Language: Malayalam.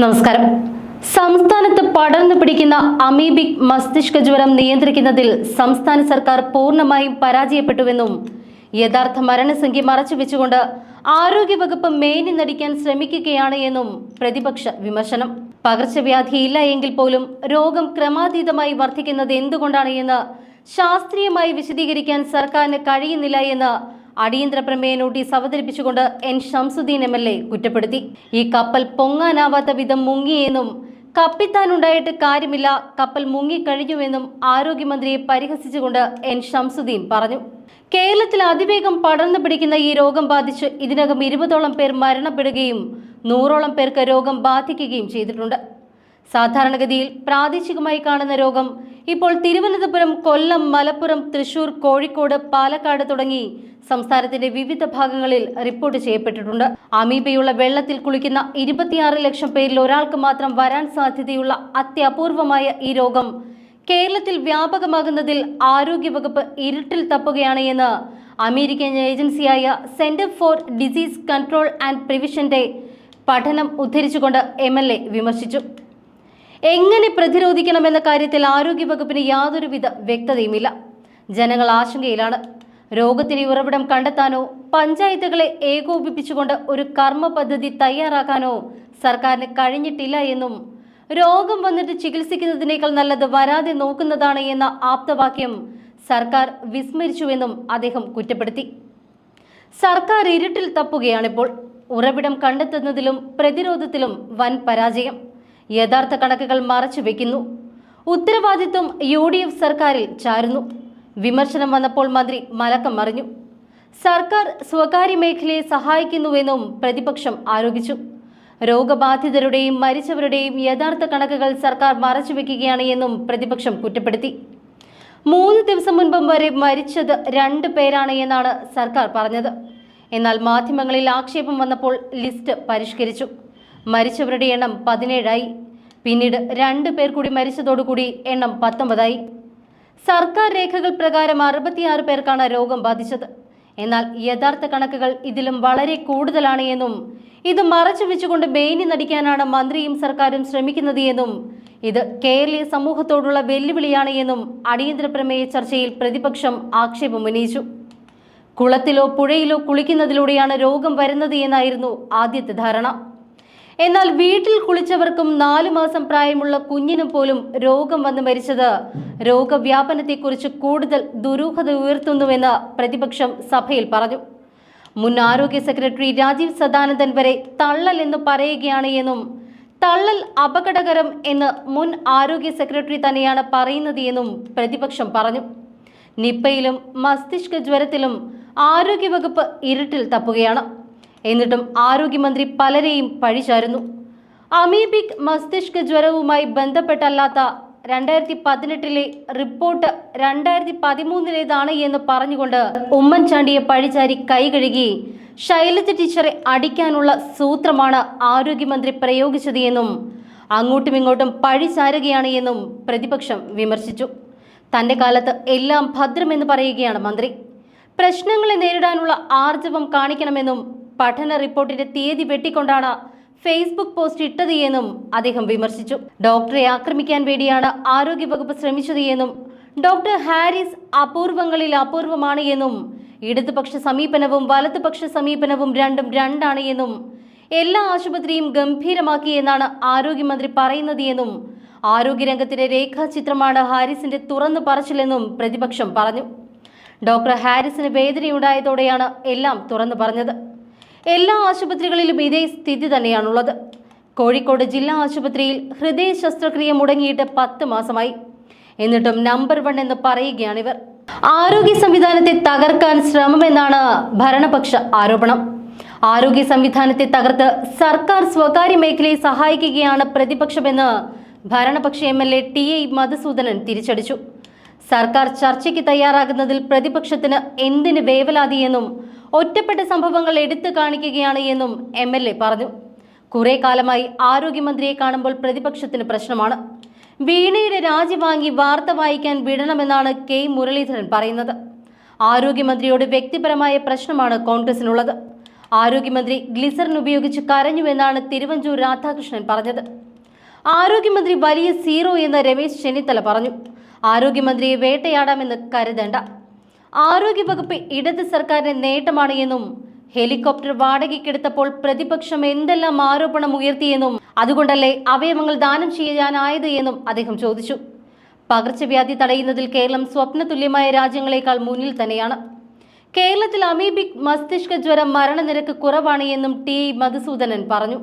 നമസ്കാരം. സംസ്ഥാനത്ത് പടർന്നു പിടിക്കുന്ന അമീബിക് മസ്തിഷ്ക ജ്വരം നിയന്ത്രിക്കുന്നതിൽ സംസ്ഥാന സർക്കാർ പൂർണമായും പരാജയപ്പെട്ടുവെന്നും യഥാർത്ഥ മരണസംഖ്യ മറച്ചുവെച്ചുകൊണ്ട് ആരോഗ്യവകുപ്പ് മേനി നടിക്കാൻ ശ്രമിക്കുകയാണ് എന്നും പ്രതിപക്ഷ വിമർശനം. പകർച്ചവ്യാധി ഇല്ല എങ്കിൽ പോലും രോഗം ക്രമാതീതമായി വർദ്ധിക്കുന്നത് എന്തുകൊണ്ടാണ് എന്ന് ശാസ്ത്രീയമായി വിശദീകരിക്കാൻ സർക്കാരിന് കഴിയുന്നില്ല എന്ന് അടിയന്തര പ്രമേയ നോട്ടീസ് അവതരിപ്പിച്ചുകൊണ്ട് N Shamsuddin M L A കുറ്റപ്പെടുത്തി. ഈ കപ്പൽ പൊങ്ങാനാവാത്ത വിധം മുങ്ങിയെന്നും കപ്പിത്താനുണ്ടായിട്ട് കാര്യമില്ല കപ്പൽ മുങ്ങിക്കഴിഞ്ഞുവെന്നും ആരോഗ്യമന്ത്രിയെ പരിഹസിച്ചുകൊണ്ട് എൻ ഷംസുദ്ദീൻ പറഞ്ഞു. കേരളത്തിൽ അതിവേഗം പടർന്നു പിടിക്കുന്ന ഈ രോഗം ബാധിച്ച് ഇതിനകം ഇരുപതോളം പേർ മരണപ്പെടുകയും നൂറോളം പേർക്ക് രോഗം ബാധിക്കുകയും ചെയ്തിട്ടുണ്ട്. സാധാരണഗതിയിൽ പ്രാദേശികമായി കാണുന്ന രോഗം ഇപ്പോൾ തിരുവനന്തപുരം കൊല്ലം മലപ്പുറം തൃശൂർ കോഴിക്കോട് പാലക്കാട് തുടങ്ങി സംസ്ഥാനത്തിന്റെ വിവിധ ഭാഗങ്ങളിൽ റിപ്പോർട്ട് ചെയ്യപ്പെട്ടിട്ടുണ്ട്. അമീബയുള്ള വെള്ളത്തിൽ കുളിക്കുന്ന ഇരുപത്തിയാറ് ലക്ഷം പേരിൽ ഒരാൾക്ക് മാത്രം വരാൻ സാധ്യതയുള്ള അത്യപൂർവമായ ഈ രോഗം കേരളത്തിൽ വ്യാപകമാകുന്നതിൽ ആരോഗ്യവകുപ്പ് ഇരുട്ടിൽ തപ്പുകയാണ് എന്ന് അമേരിക്കൻ ഏജൻസിയായ centre for disease control and പ്രിവിഷന്റെ പഠനം ഉദ്ധരിച്ചുകൊണ്ട് എം എൽ എ വിമർശിച്ചു. എങ്ങനെ പ്രതിരോധിക്കണമെന്ന കാര്യത്തിൽ ആരോഗ്യവകുപ്പിന് യാതൊരുവിധ വ്യക്തതയുമില്ല. ജനങ്ങൾ ആശങ്കയിലാണ്. രോഗത്തിന്റെ ഉറവിടം കണ്ടെത്താനോ പഞ്ചായത്തുകളെ ഏകോപിപ്പിച്ചുകൊണ്ട് ഒരു കർമ്മ പദ്ധതി തയ്യാറാക്കാനോ സർക്കാരിന് കഴിഞ്ഞിട്ടില്ല എന്നും രോഗം വന്നിട്ട് ചികിത്സിക്കുന്നതിനേക്കാൾ നല്ലത് വരാതെ നോക്കുന്നതാണ് എന്ന ആപ്തവാക്യം സർക്കാർ വിസ്മരിച്ചുവെന്നും അദ്ദേഹം കുറ്റപ്പെടുത്തി. സർക്കാർ ഇരുട്ടിൽ തപ്പുകയാണിപ്പോൾ. ഉറവിടം കണ്ടെത്തുന്നതിലും പ്രതിരോധത്തിലും വൻ പരാജയം. യഥാർത്ഥ കണക്കുകൾ മറച്ചു വെക്കുന്നു ഉത്തരവാദിത്വം യു സർക്കാരിൽ ചാരുന്നു. വിമർശനം വന്നപ്പോൾ മന്ത്രി മലക്കം മറിഞ്ഞു. സർക്കാർ സ്വകാര്യ മേഖലയെ സഹായിക്കുന്നുവെന്നും പ്രതിപക്ഷം ആരോപിച്ചു. രോഗബാധിതരുടെയും മരിച്ചവരുടെയും യഥാർത്ഥ കണക്കുകൾ സർക്കാർ മറച്ചുവെക്കുകയാണ് എന്നും പ്രതിപക്ഷം കുറ്റപ്പെടുത്തി. മൂന്ന് ദിവസം മുൻപും വരെ മരിച്ചത് രണ്ട് പേരാണ് എന്നാണ് സർക്കാർ പറഞ്ഞത്. എന്നാൽ മാധ്യമങ്ങളിൽ ആക്ഷേപം വന്നപ്പോൾ ലിസ്റ്റ് പരിഷ്കരിച്ചു. മരിച്ചവരുടെ എണ്ണം പതിനേഴായി. പിന്നീട് രണ്ട് പേർ കൂടി മരിച്ചതോടുകൂടി എണ്ണം പത്തൊമ്പതായി. സർക്കാർ രേഖകൾ പ്രകാരം അറുപത്തിയാറ് പേർക്കാണ് രോഗം ബാധിച്ചത്. എന്നാൽ യഥാർത്ഥ കണക്കുകൾ ഇതിലും വളരെ കൂടുതലാണ് എന്നും ഇത് മറച്ചു വെച്ചുകൊണ്ട് ബെയിനി നടിക്കാനാണ് മന്ത്രിയും സർക്കാരും ശ്രമിക്കുന്നത് എന്നും ഇത് കേരളീയ സമൂഹത്തോടുള്ള വെല്ലുവിളിയാണ് എന്നും അടിയന്തര പ്രമേയ ചർച്ചയിൽ പ്രതിപക്ഷം ആക്ഷേപം ഉന്നയിച്ചു. കുളത്തിലോ പുഴയിലോ കുളിക്കുന്നതിലൂടെയാണ് രോഗം വരുന്നത് എന്നായിരുന്നു ആദ്യത്തെ ധാരണ. എന്നാൽ വീട്ടിൽ കുളിച്ചവർക്കും നാലു മാസം പ്രായമുള്ള കുഞ്ഞിനും പോലും രോഗം വന്ന് മരിച്ചത്. രോഗവ്യാപനത്തെക്കുറിച്ച് കൂടുതൽ ദുരൂഹത ഉയർത്തുന്നുവെന്ന് പ്രതിപക്ഷം സഭയിൽ പറഞ്ഞു. മുൻ ആരോഗ്യ സെക്രട്ടറി രാജീവ് സദാനന്ദൻ വരെ തള്ളൽ എന്ന് പറയുകയാണ് എന്നും തള്ളൽ അപകടകരം എന്ന് മുൻ ആരോഗ്യ സെക്രട്ടറി തന്നെയാണ് പറയുന്നത് എന്നും പ്രതിപക്ഷം പറഞ്ഞു. നിപ്പയിലും മസ്തിഷ്ക ജ്വരത്തിലും ആരോഗ്യവകുപ്പ് ഇരുട്ടിൽ തപ്പുകയാണ്. എന്നിട്ടും ആരോഗ്യമന്ത്രി പലരെയും പഴിചാരുന്നു. അമീബിക് മസ്തിഷ്ക ജ്വരവുമായി ബന്ധപ്പെട്ടല്ലാത്ത രണ്ടായിരത്തി പതിനെട്ടിലെ റിപ്പോർട്ട് രണ്ടായിരത്തി പതിമൂന്നിലേതാണ് എന്ന് പറഞ്ഞുകൊണ്ട് ഉമ്മൻചാണ്ടിയെ പഴിചാരി കൈകഴുകി ശൈലജ ടീച്ചറെ അടിക്കാനുള്ള സൂത്രമാണ് ആരോഗ്യമന്ത്രി പ്രയോഗിച്ചത് എന്നും അങ്ങോട്ടും ഇങ്ങോട്ടും പഴിചാരുകയാണ് എന്നും പ്രതിപക്ഷം വിമർശിച്ചു. തന്റെ കാലത്ത് എല്ലാം ഭദ്രമെന്ന് പറയുകയാണ് മന്ത്രി. പ്രശ്നങ്ങളെ നേരിടാനുള്ള ആർജവം കാണിക്കണമെന്നും പഠന റിപ്പോർട്ടിന്റെ തീയതി വെട്ടിക്കൊണ്ടാണ് ഫേസ്ബുക്ക് പോസ്റ്റ് ഇട്ടത് എന്നും അദ്ദേഹം വിമർശിച്ചു. ഡോക്ടറെ ആക്രമിക്കാൻ വേണ്ടിയാണ് ആരോഗ്യവകുപ്പ് ശ്രമിച്ചത് എന്നും ഡോക്ടർ ഹാരിസ് അപൂർവങ്ങളിൽ അപൂർവമാണ് എന്നും ഇടതുപക്ഷ സമീപനവും വലതുപക്ഷ സമീപനവും രണ്ടും രണ്ടാണ് എന്നും എല്ലാ ആശുപത്രിയും ഗംഭീരമാക്കി എന്നാണ് ആരോഗ്യമന്ത്രി പറയുന്നത് എന്നും ആരോഗ്യരംഗത്തിന്റെ രേഖാചിത്രമാണ് ഹാരിസിന്റെ തുറന്നു പറച്ചിലെന്നും പ്രതിപക്ഷം പറഞ്ഞു. ഡോക്ടർ ഹാരിസിന് വേദനയുണ്ടായതോടെയാണ് എല്ലാം തുറന്നു പറഞ്ഞത്. എല്ലാ ആശുപത്രികളിലും ഇതേ സ്ഥിതി തന്നെയാണുള്ളത്. കോഴിക്കോട് ജില്ലാ ആശുപത്രിയിൽ ഹൃദയ ശസ്ത്രക്രിയ മുടങ്ങിയിട്ട് പത്ത് മാസമായി. എന്നിട്ടും നമ്പർ വൺ എന്ന് പറയുകയാണിവർ ആരോഗ്യ സംവിധാനത്തെ തകർക്കാൻ ശ്രമമെന്നാണ് ഭരണപക്ഷ ആരോപണം. ആരോഗ്യ സംവിധാനത്തെ തകർത്ത് സർക്കാർ സ്വകാര്യ മേഖലയെ സഹായിക്കുകയാണ് പ്രതിപക്ഷമെന്ന് ഭരണപക്ഷ M L A T A Madhusudanan തിരിച്ചടിച്ചു. സർക്കാർ ചർച്ചയ്ക്ക് തയ്യാറാകുന്നതിൽ പ്രതിപക്ഷത്തിന് എന്തിന് വേവലാതിയെന്നും ഒറ്റപ്പെട്ട സംഭവങ്ങൾ എടുത്തു കാണിക്കുകയാണ് എന്നും എം എൽ എ പറഞ്ഞു. കുറെ കാലമായി ആരോഗ്യമന്ത്രിയെ കാണുമ്പോൾ പ്രതിപക്ഷത്തിന് പ്രശ്നമാണ്. വീണയുടെ രാജി വാങ്ങി വാർത്ത വായിക്കാൻ വിടണമെന്നാണ് കെ. മുരളീധരൻ പറയുന്നത്. ആരോഗ്യമന്ത്രിയോട് വ്യക്തിപരമായ പ്രശ്നമാണ് കോൺഗ്രസിനുള്ളത്. ആരോഗ്യമന്ത്രി ഗ്ലിസറിൻ ഉപയോഗിച്ച് കരഞ്ഞുവെന്നാണ് തിരുവഞ്ചൂർ രാധാകൃഷ്ണൻ പറഞ്ഞത്. ആരോഗ്യമന്ത്രി വലിയ സീറോ എന്ന് രമേശ് ചെന്നിത്തല പറഞ്ഞു. ആരോഗ്യമന്ത്രിയെ വേട്ടയാടാമെന്ന് കരുതേണ്ട. ആരോഗ്യവകുപ്പ് ഇടത് സർക്കാരിന്റെ നേട്ടമാണ് എന്നും ഹെലികോപ്റ്റർ വാടകയ്ക്കെടുത്തപ്പോൾ പ്രതിപക്ഷം എന്തെല്ലാം ആരോപണം ഉയർത്തിയെന്നും അതുകൊണ്ടല്ലേ അവയവങ്ങൾ ദാനം ചെയ്യാനായത് എന്നും അദ്ദേഹം ചോദിച്ചു. പകർച്ചവ്യാധി തടയുന്നതിൽ കേരളം സ്വപ്നതുല്യമായ രാജ്യങ്ങളെക്കാൾ മുന്നിൽ തന്നെയാണ്. കേരളത്തിൽ അമീബിക് മസ്തിഷ്ക ജ്വരം മരണനിരക്ക് കുറവാണ് എന്നും ടി. മധുസൂദനൻ പറഞ്ഞു.